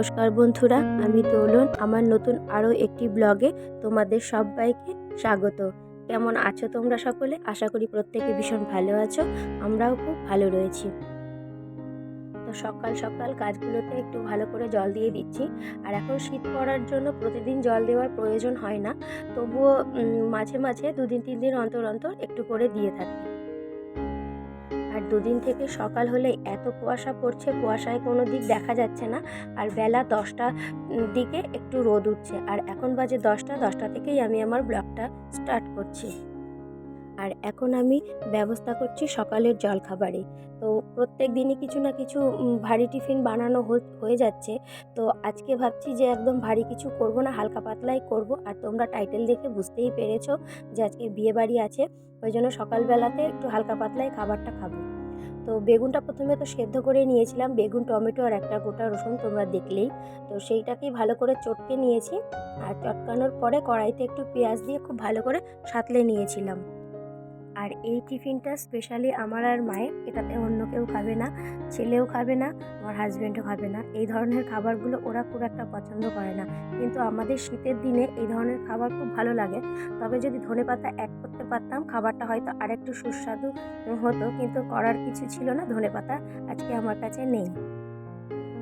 নমস্কার বন্ধুরা, আমি দোলন আমার নতুন আরও একটি ব্লগে তোমাদের সবাইকে স্বাগত। কেমন আছো তোমরা সকলে? আশা করি প্রত্যেকে ভীষণ ভালো আছো, আমরাও খুব ভালো রয়েছি। তো সকাল সকাল গাছগুলোতে একটু ভালো করে জল দিয়ে দিচ্ছি। আর এখন শীত পড়ার জন্য প্রতিদিন জল দেওয়ার প্রয়োজন হয় না। তবুও মাঝে মাঝে দুদিন তিন দিন অন্তর অন্তর একটু করে দিয়ে থাকি। দুদিন থেকে সকাল হলে এত কুয়াশা পড়ছে, কুয়াশায় কোনো দিক দেখা যাচ্ছে না। আর বেলা দশটা দিকে একটু রোদ উঠছে। আর এখন বাজে দশটা দশটা থেকেই আমি আমার ব্লগটা স্টার্ট করছি। আর এখন আমি ব্যবস্থা করছি সকালের জলখাবারে। তো প্রত্যেক দিনই কিছু না কিছু ভারী টিফিন বানানো হয়ে যাচ্ছে। তো আজকে ভাবছি যে একদম ভারী কিছু করব না, হালকা পাতলাই করব। আর তোমরা টাইটেল দেখে বুঝতেই পেরেছ যে আজকে বিয়ে বাড়ি আছে, ওই জন্য সকালবেলাতে একটু হালকা পাতলাই খাবারটা খাব। তো বেগুনটা প্রথমে তো সেদ্ধ করে নিয়েছিলাম, বেগুন, টমেটো আর একটা গোটা রসুন তোমরা দেখলেই। তো সেইটাকেই ভালো করে চটকে নিয়েছি। আর চটকানোর পরে কড়াইতে একটু পেঁয়াজ দিয়ে খুব ভালো করে সাঁতলে নিয়েছিলাম। আর এই টিফিনটা স্পেশালি আমার আর মায়ের, এটাতে অন্য কেউ খাবে না, ছেলেও খাবে না, আমার হাজব্যান্ডও খাবে না। এই ধরনের খাবারগুলো ওরা খুব একটা পছন্দ করে না। কিন্তু আমাদের শীতের দিনে এই ধরনের খাবার খুব ভালো লাগে। তবে যদি ধনেপাতা অ্যাড করতে পারতাম, খাবারটা হয়তো আরেকটু সুস্বাদু হতো, কিন্তু করার কিছু ছিল না ধনেপাতা আজকে আমার কাছে নেই।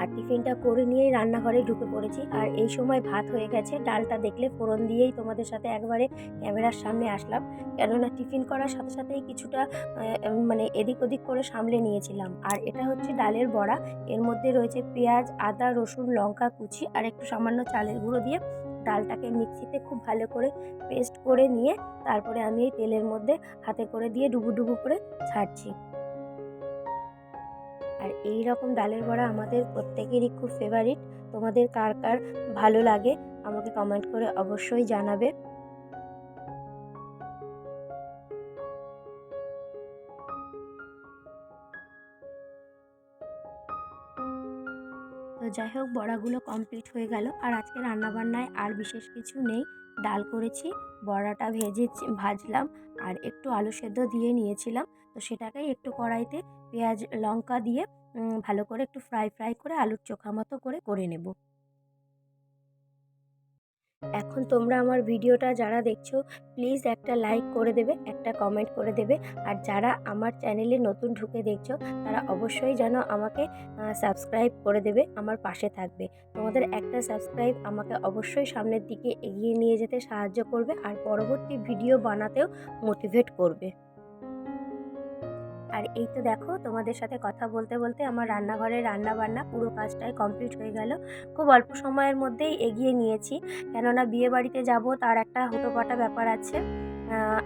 আর টিফিনটা করে নিয়েই রান্নাঘরে ঢুকে পড়েছি। আর এই সময় ভাত হয়ে গেছে, ডালটা দেখলে ফোড়ন দিয়েই তোমাদের সাথে একবারে ক্যামেরার সামনে আসলাম। কেননা টিফিন করার সাথে সাথেই কিছুটা মানে এদিক ওদিক করে সামলে নিয়েছিলাম। আর এটা হচ্ছে ডালের বড়া। এর মধ্যে রয়েছে পেঁয়াজ, আদা, রসুন, লঙ্কা কুচি আর একটু সামান্য চালের গুঁড়ো দিয়ে ডালটাকে মিক্সিতে খুব ভালো করে পেস্ট করে নিয়ে তারপরে আমি এই তেলের মধ্যে হাতে করে দিয়ে ডুবু ডুবু করে ছাড়ছি। আর এই রকম ডালের বড়া আমাদের প্রত্যেকেরই খুব ফেভারিট তোমাদের কার কার ভালো লাগে আমাকে কমেন্ট করে অবশ্যই জানাবে। তো যাই হোক, বড়াগুলো কমপ্লিট হয়ে গেল। আর আজকে রান্নাবান্নায় আর বিশেষ কিছু নেই। ডাল করেছি, বড়াটা ভেজে ভাজলাম, আর একটু আলু সেদ্ধ দিয়ে নিয়েছিলাম। তো সেটাকেই একটু কড়াইতে পেঁয়াজ, লঙ্কা দিয়ে ভালো করে একটু ফ্রাই ফ্রাই করে আলুর চোখা মতো করে করে নেব। এখন তোমরা আমার ভিডিওটা যারা দেখছ প্লিজ একটা লাইক করে দেবে, একটা কমেন্ট করে দেবে। আর যারা আমার চ্যানেলে নতুন ঢুকে দেখছ, তারা অবশ্যই যেন আমাকে সাবস্ক্রাইব করে দেবে, আমার পাশে থাকবে। তোমাদের একটা সাবস্ক্রাইব আমাকে অবশ্যই সামনের দিকে এগিয়ে নিয়ে যেতে সাহায্য করবে, আর পরবর্তী ভিডিও বানাতেও মোটিভেট করবে। আর এই তো দেখো, তোমাদের সাথে কথা বলতে বলতে আমার রান্নাঘরের রান্না বান্না পুরো কাজটাই কমপ্লিট হয়ে গেল। খুব অল্প সময়ের মধ্যেই এগিয়ে নিয়েছি। কেননা বিয়ে বাড়িতে যাব, তার একটা হুটোপাটা ব্যাপার আছে।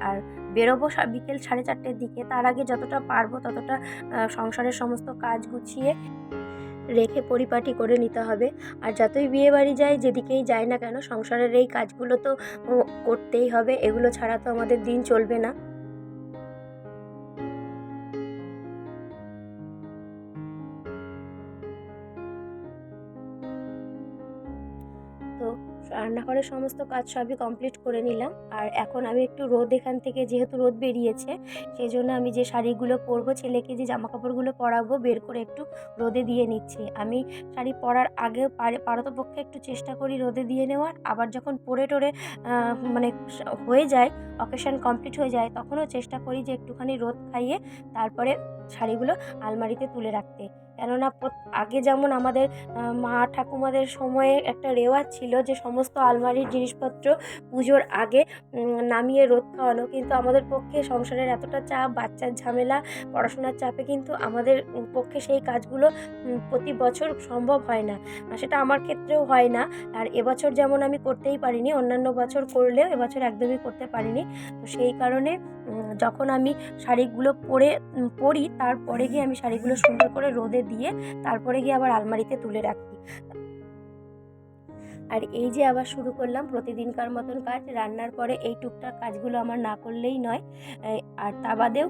আর বেরোবো বিকেল সাড়ে চারটের দিকে। তার আগে যতটা পারব ততটা সংসারের সমস্ত কাজ গুছিয়ে রেখে পরিপাটি করে নিতে হবে। আর যতই বিয়ে বাড়ি যায় যেদিকেই যায় না কেন, সংসারের এই কাজগুলো তো করতেই হবে। এগুলো ছাড়া তো আমাদের দিন চলবে না। রান্নাঘরের সমস্ত কাজ সবই কমপ্লিট করে নিলাম। আর এখন আমি একটু রোদ এখান থেকে যেহেতু রোদ বেরিয়েছে সেই জন্য আমি যে শাড়িগুলো পরবো, ছেলেকে যে জামা কাপড়গুলো পরাবো, বের করে একটু রোদে দিয়ে নিচ্ছি। আমি শাড়ি পরার পারে, পারতপক্ষে একটু চেষ্টা করি রোদে দিয়ে নেওয়ার। আবার যখন পরে টরে মানে হয়ে যায় অকেশন কমপ্লিট হয়ে যায়, তখনও চেষ্টা করি যে একটুখানি রোদ খাইয়ে তারপরে শাড়িগুলো আলমারিতে তুলে রাখতে। কেননা আগে যেমন আমাদের মা ঠাকুমাদের সময়ে একটা রেওয়াজ ছিল যে সমস্ত আলমারির জিনিসপত্র পুজোর আগে নামিয়ে রোদ খাওয়ানো। কিন্তু আমাদের পক্ষে সংসারের এতটা চাপ, বাচ্চার ঝামেলা, পড়াশোনার চাপে কিন্তু আমাদের পক্ষে সেই কাজগুলো প্রতি বছর সম্ভব হয় না। সেটা আমার ক্ষেত্রেও হয় না। আর এবছর যেমন আমি করতেই পারিনি, অন্যান্য বছর করলেও এবছর একদমই করতে পারিনি। তো সেই কারণে যখন আমি শাড়িগুলো পরে পরি তারপরে গিয়ে আমি শাড়িগুলো সুন্দর করে রোদে দিয়ে তারপরে গিয়ে আবার আলমারিতে তুলে রাখি। আর এই যে আবার শুরু করলাম প্রতিদিনকার মতন কাজ, রান্নার পরে এই টুকটাক কাজগুলো আমার না করলেই নয়। আর তা বাদেও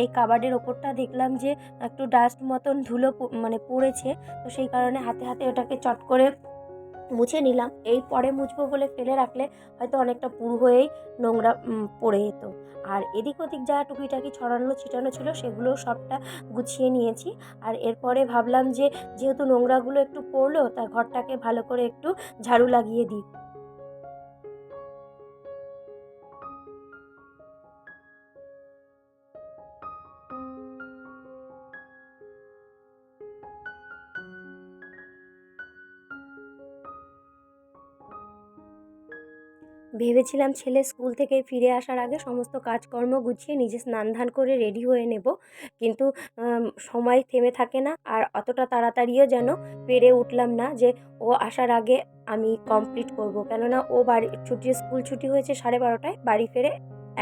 এই কাবাডের ওপরটা দেখলাম যে একটু ডাস্ট মতন ধুলো মানে পড়েছে, তো সেই কারণে হাতে হাতে ওটাকে চট করে মুছে নিলাম। এই পরে মুছবো বলে ফেলে রাখলে হয়তো অনেকটা পুরু হয়েই নোংরা পড়ে যেত। আর এদিক ওদিক যা টুকিটাকি ছড়ানো ছিটানো ছিল সেগুলো সবটা গুছিয়ে নিয়েছি। আর এরপরে ভাবলাম যে যেহেতু নোংরাগুলো একটু পড়ল, তা ঘরটাকে ভালো করে একটু ঝাড়ু লাগিয়ে দিই। ভেবেছিলাম ছেলে স্কুল থেকে ফিরে আসার আগে সমস্ত কাজকর্ম গুছিয়ে নিজে স্নান ধান করে রেডি হয়ে নেব। কিন্তু সময় থেমে থাকে না আর অতটা তাড়াতাড়িও যেন পেরে উঠলাম না যে ও আসার আগে আমি কমপ্লিট করব। কেননা ও বাড়ি, ছুটি, স্কুল ছুটি হয়েছে সাড়ে বারোটায়, বাড়ি ফেরে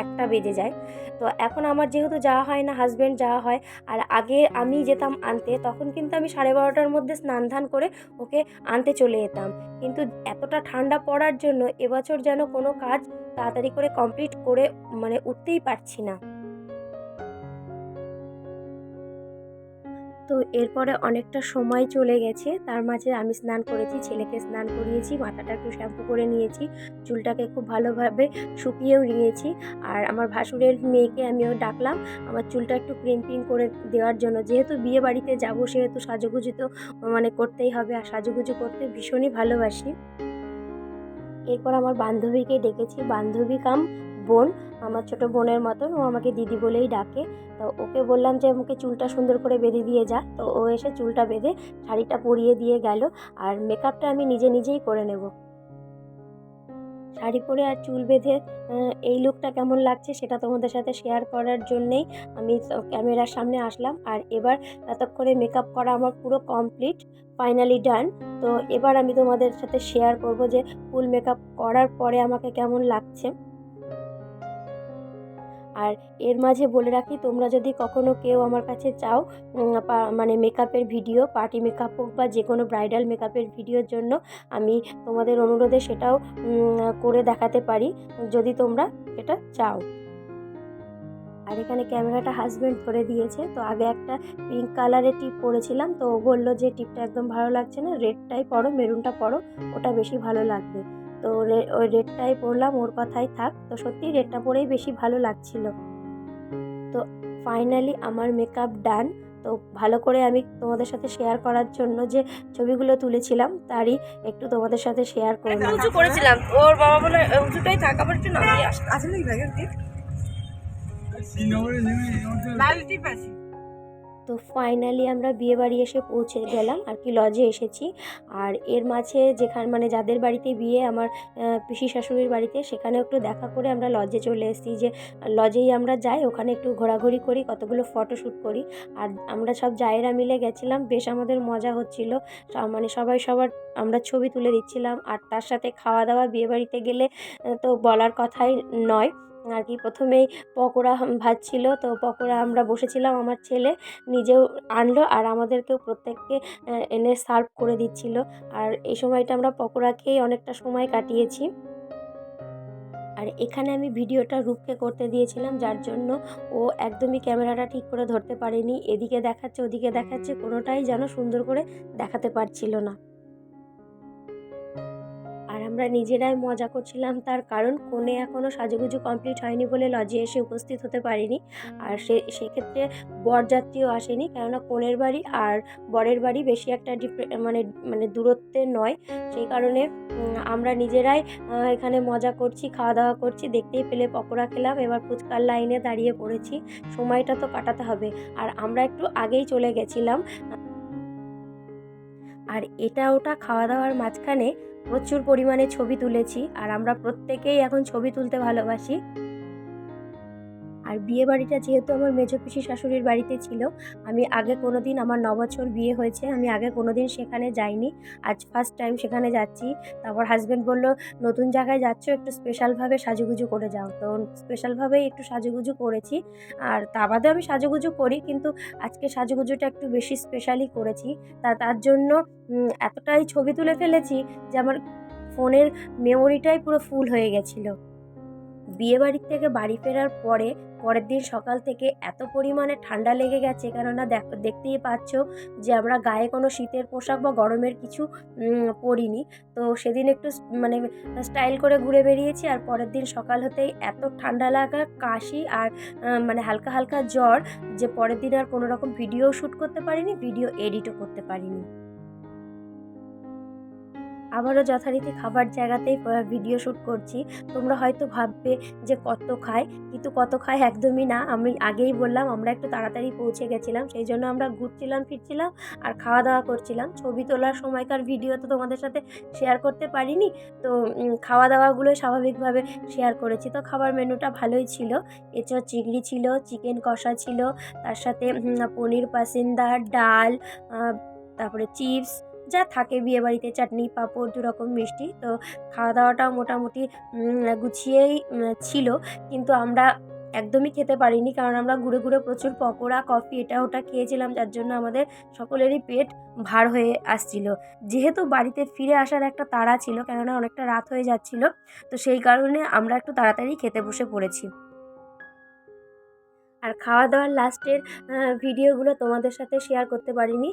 একটা বেজে যায়। তো এখন আমার যেহেতু যাওয়া হয় না হাজব্যান্ড যাওয়া হয়, আর আগে আমি যেতাম আনতে, তখন কিন্তু আমি সাড়ে বারোটার মধ্যে স্নান ধান করে ওকে আনতে চলে যেতাম। কিন্তু এতটা ঠান্ডা পড়ার জন্য এবছর যেন কোনো কাজ তাড়াতাড়ি করে কমপ্লিট করে মানে উঠতেই পারছি না। তো এরপরে অনেকটা সময় চলে গেছে। তার মাঝে আমি স্নান করেছি, ছেলেকে স্নান করিয়েছি, মাথাটা একটু শ্যাম্পু করে নিয়েছি, চুলটাকে খুব ভালোভাবে শুকিয়েও নিয়েছি। আর আমার ভাসুরের মেয়েকে আমিও ডাকলাম, আমার চুলটা একটু ক্রিম্পিং করে দেওয়ার জন্য। যেহেতু বিয়ে বাড়িতে যাব, সেহেতু সাজুগুজু তো মানে করতেই হবে, আর সাজুগুজু করতে ভীষণই ভালোবাসি। এরপর আমার বান্ধবীকে ডেকেছি। বান্ধবী কাম বোন, আমার ছোট বোনের মতন ও আমাকে দিদি বলেই ডাকে। তো ওকে বললাম যে, আমাকে চুলটা সুন্দর করে বেঁধে দিয়ে যা। তো ও এসে চুলটা বেঁধে শাড়িটা পরিয়ে দিয়ে গেল আর মেকআপটা আমি নিজে নিজেই করে নেব। শাড়ি পরে আর চুল বেঁধে এই লুকটা কেমন লাগছে সেটা তোমাদের সাথে শেয়ার করার জন্যেই আমি ক্যামেরার সামনে আসলাম। আর এবার এতক্ষণে মেকআপ করা আমার পুরো কমপ্লিট ফাইনালি ডান তো এবার আমি তোমাদের সাথে শেয়ার করব যে ফুল মেকআপ করার পরে আমাকে কেমন লাগছে। আর এর মাঝে বলে রাখি, তোমরা যদি কখনো কেউ আমার কাছে চাও মানে মেকআপের ভিডিও, পার্টি মেকআপ হোক বা যে কোনো ব্রাইডাল মেকআপের ভিডিওর জন্য, আমি তোমাদের অনুরোধে সেটাও করে দেখাতে পারি, যদি তোমরা সেটা চাও। আর এখানে ক্যামেরাটা হাজব্যান্ড ধরে দিয়েছে, তো আগে একটা পিঙ্ক কালারের টিপ পরেছিলাম, তো বলল যে টিপটা একদম ভালো লাগছে না রেডটাই পরো মেরুনটা পরো, ওটা বেশি ভালো লাগবে। তো রে- ওই রেডটাই পরলাম ওর কথাই থাক। তো সত্যি রেডটা পরেই বেশি ভালো লাগছিল। তো ফাইনালি আমার মেকআপ ডান তো ভালো করে আমি তোমাদের সাথে শেয়ার করার জন্য যে ছবিগুলো তুলেছিলাম তারই একটু তোমাদের সাথে শেয়ার করলাম। উঁচু করেছিলাম। ওর বাবা বলে উঁচুটাই থাক আবার একটু নামিয়ে আস। আছে নাকি ব্যাগের টিপ লাল টিপ আছে তো ফাইনালি আমরা বিয়ে বাড়ি এসে পৌঁছে গেলাম আর কি লজে এসেছি। আর এর মাঝে যেখানে মানে যাদের বাড়িতে বিয়ে, আমার পিসি শাশুড়ির বাড়িতে, সেখানেও একটু দেখা করে আমরা লজে চলে এসেছি যে লজেই আমরা যাই, ওখানে একটু ঘোরাঘুরি করি, কতগুলো ফটোশ্যুট করি। আর আমরা সব জায়েরা মিলে গেছিলাম, বেশ আমাদের মজা হচ্ছিল। মানে সবাই সবার, আমরা ছবি তুলে দিচ্ছিলাম। আর তার সাথে খাওয়া দাওয়া বিয়ে বাড়িতে গেলে তো বলার কথাই নয়। আর কি প্রথমেই পকোড়া ভাজছিল তো পকোড়া আমরা বসেছিলাম, আমার ছেলে নিজেও আনলো আর আমাদেরকেও প্রত্যেককে এনে সার্ভ করে দিচ্ছিল। আর এই সময়টা আমরা পকোড়া খেয়েই অনেকটা সময় কাটিয়েছি। আর এখানে আমি ভিডিওটা রূপকে করতে দিয়েছিলাম, যার জন্য ও একদমই ক্যামেরাটা ঠিক করে ধরতে পারেনি। এদিকে দেখাচ্ছে, ওদিকে দেখাচ্ছে, কোনোটাই যেন সুন্দর করে দেখাতে পারছিল না। আমরা নিজেরাই মজা করছিলাম। তার কারণ কোণে এখনও সাজুগুজু কমপ্লিট হয়নি বলে লজে এসে উপস্থিত হতে পারিনি। আর সে, সেক্ষেত্রে বরযাত্রীও আসেনি। কেননা কোণের বাড়ি আর বরের বাড়ি বেশি একটা মানে মানে দূরত্বে নয়। সেই কারণে আমরা নিজেরাই এখানে মজা করছি খাওয়া দাওয়া করছি, দেখতেই পেলে পকোড়া খেলাম। এবার ফুচকার লাইনে দাঁড়িয়ে পড়েছি। সময়টা তো কাটাতে হবে। আর আমরা একটু আগেই চলে গেছিলাম। আর এটা ওটা খাওয়া দাওয়ার মাঝখানে প্রচুর পরিমাণে ছবি তুলেছি। আর আমরা প্রত্যেকেই এখন ছবি তুলতে ভালোবাসি। আর বিয়ে বাড়িটা যেহেতু আমার মেজো পিসি শাশুড়ির বাড়িতে ছিল, আমি আগে কোনো দিন আমার নবছর বিয়ে হয়েছে, আমি আগে কোনো দিন সেখানে যাইনি। আজ ফার্স্ট টাইম সেখানে যাচ্ছি। তারপর হাজব্যান্ড বলল, নতুন জায়গায় যাচ্ছ, একটু স্পেশালভাবে সাজুগুজু করে যাও। তো স্পেশালভাবেই একটু সাজুগুজু করেছি। আর তা বাদেও আমি সাজুগুজু করি, কিন্তু আজকে সাজুগুজুটা একটু বেশি স্পেশালি করেছি। তা, তার জন্য এতটাই ছবি তুলে ফেলেছি যে আমার ফোনের মেমোরিটাই পুরো ফুল হয়ে গেছিল। বিয়েবাড়ির থেকে বাড়ি ফেরার পরে, পরের দিন সকাল থেকে এত পরিমাণে ঠান্ডা লেগে গেছে। কেননা দেখ, দেখতেই পাচ্ছ যে আমরা গায়ে কোনো শীতের পোশাক বা গরমের কিছু পরিনি। তো সেদিন একটু মানে স্টাইল করে ঘুরে বেরিয়েছি আর পরের দিন সকাল হতেই এত ঠান্ডা লাগা কাশি আর মানে হালকা হালকা জ্বর যে পরের দিন আর কোনো রকম ভিডিও শ্যুট করতে পারিনি, ভিডিও এডিটও করতে পারিনি। আবারও যথারীতি খাবার জায়গাতেই ভিডিও শ্যুট করছি। তোমরা হয়তো ভাববে যে কত খায়, কিন্তু কত খায় একদমই না। আমি আগেই বললাম, আমরা একটু তাড়াতাড়ি পৌঁছে গেছিলাম, সেই জন্য আমরা ঘুরছিলাম, ফিরছিলাম আর খাওয়া দাওয়া করছিলাম। ছবি তোলার সময়কার ভিডিও তো তোমাদের সাথে শেয়ার করতে পারিনি, তো খাওয়া দাওয়াগুলো স্বাভাবিকভাবে শেয়ার করেছি। তো খাবার মেনুটা ভালোই ছিল। এছাড়া চিংড়ি ছিল চিকেন কষা ছিল, তার সাথে পনির পাসিন্দা ডাল তারপরে চিপস যা থাকে, বিয়েবাড়িতে চাটনি, পাঁপড় দু রকম মিষ্টি। তো খাওয়া দাওয়াটাও মোটামুটি গুছিয়েই ছিল। কিন্তু আমরা একদমই খেতে পারিনি, কারণ আমরা ঘুরে ঘুরে প্রচুর পকোড়া, কফি এটা ওটা খেয়েছিলাম, যার জন্য আমাদের সকলেরই পেট ভার হয়ে আসছিল। যেহেতু বাড়িতে ফিরে আসার একটা তাড়া ছিল, কেননা অনেকটা রাত হয়ে যাচ্ছিল, তো সেই কারণে আমরা একটু তাড়াতাড়ি খেতে বসে পড়েছি। আর খাওয়া দাওয়ার লাস্টের ভিডিওগুলো তোমাদের সাথে শেয়ার করতে পারিনি।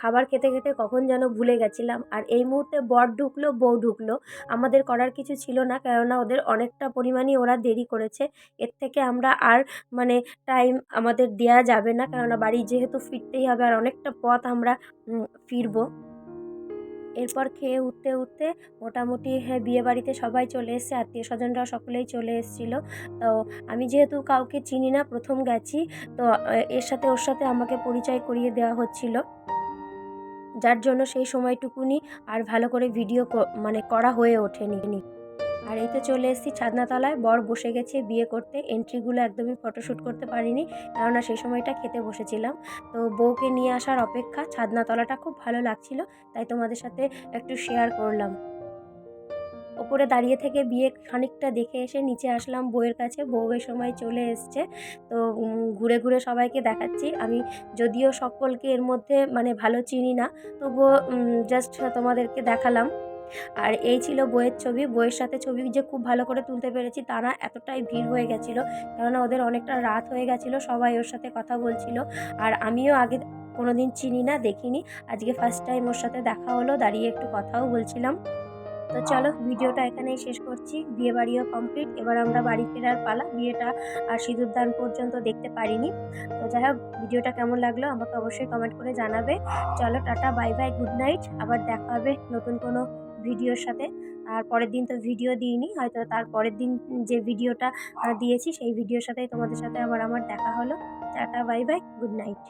খাবার খেতে খেতে কখন যেন ভুলে গেছিলাম। আর এই মুহূর্তে বর ঢুকলো, বউ ঢুকলো। আমাদের করার কিছু ছিল না, কেননা ওদের অনেকটা পরিমাণই ওরা দেরি করেছে। এর থেকে আমরা আর মানে টাইম আমাদের দেয়া যাবে না, কেননা বাড়ি যেহেতু ফিরতেই হবে, আর অনেকটা পথ আমরা ফিরবো। এরপর খেয়ে উঠতে উঠতে মোটামুটি হ্যাঁ বিয়ে বাড়িতে সবাই চলে এসছে, আত্মীয় স্বজনরা সকলেই চলে এসেছিল। তো আমি যেহেতু কাউকে চিনি না, প্রথম গেছি, তো এর সাথে ওর সাথে আমাকে পরিচয় করিয়ে দেওয়া হচ্ছিল। যার জন্য সেই সময়টুকুনি আর ভালো করে ভিডিও মানে করা হয়ে ওঠেনি। আর এই তো চলে এসেছি ছাদনাতলায়। বর বসে গেছে বিয়ে করতে। এন্ট্রিগুলো একদমই ফটোশ্যুট করতে পারিনি, কেননা সেই সময়টা খেতে বসেছিলাম। তো বউকে নিয়ে আসার অপেক্ষা ছাদনাতলাটা খুব ভালো লাগছিল, তাই তোমাদের সাথে একটু শেয়ার করলাম। ওপরে দাঁড়িয়ে থেকে বিয়ে খানিকটা দেখে এসে নিচে আসলাম বউয়ের কাছে। বউ বউয়ের সময় চলে এসছে। তো ঘুরে ঘুরে সবাইকে দেখাচ্ছি। আমি যদিও সকলকে এর মধ্যে মানে ভালো চিনি না, তবুও জাস্ট তোমাদেরকে দেখালাম। আর এই ছিল বইয়ের ছবি। বইয়ের সাথে ছবি যে খুব ভালো করে তুলতে পেরেছি তারা এতটাই ভিড় হয়ে গেছিল। কেননা ওদের অনেকটা রাত হয়ে গেছিল, সবাই ওর সাথে কথা বলছিল। আর আমিও আগে কোনোদিন চিনি না, দেখিনি। আজকে ফার্স্ট টাইম ওর সাথে দেখা হলো, দাঁড়িয়ে একটু কথাও বলছিলাম। তো চলো, ভিডিওটা এখানেই শেষ করছি। বিয়ে বাড়িও কমপ্লিট এবার আমরা বাড়ি ফেরার পালা। বিয়েটা আর সিঁদুরদান পর্যন্ত দেখতে পারিনি। তো যাই হোক, ভিডিওটা কেমন লাগল আমাকে অবশ্যই কমেন্ট করে জানাবে। চলো, tata bye bye good night আবার দেখা হবে নতুন কোনো ভিডিওর সাথে। আর পরের দিন তো ভিডিও দিইনি, হয়তো তার পরের দিন যে ভিডিওটা দিয়েছি, সেই ভিডিওর সাথেই তোমাদের সাথে আবার আমার দেখা হলো। Tata bye bye good night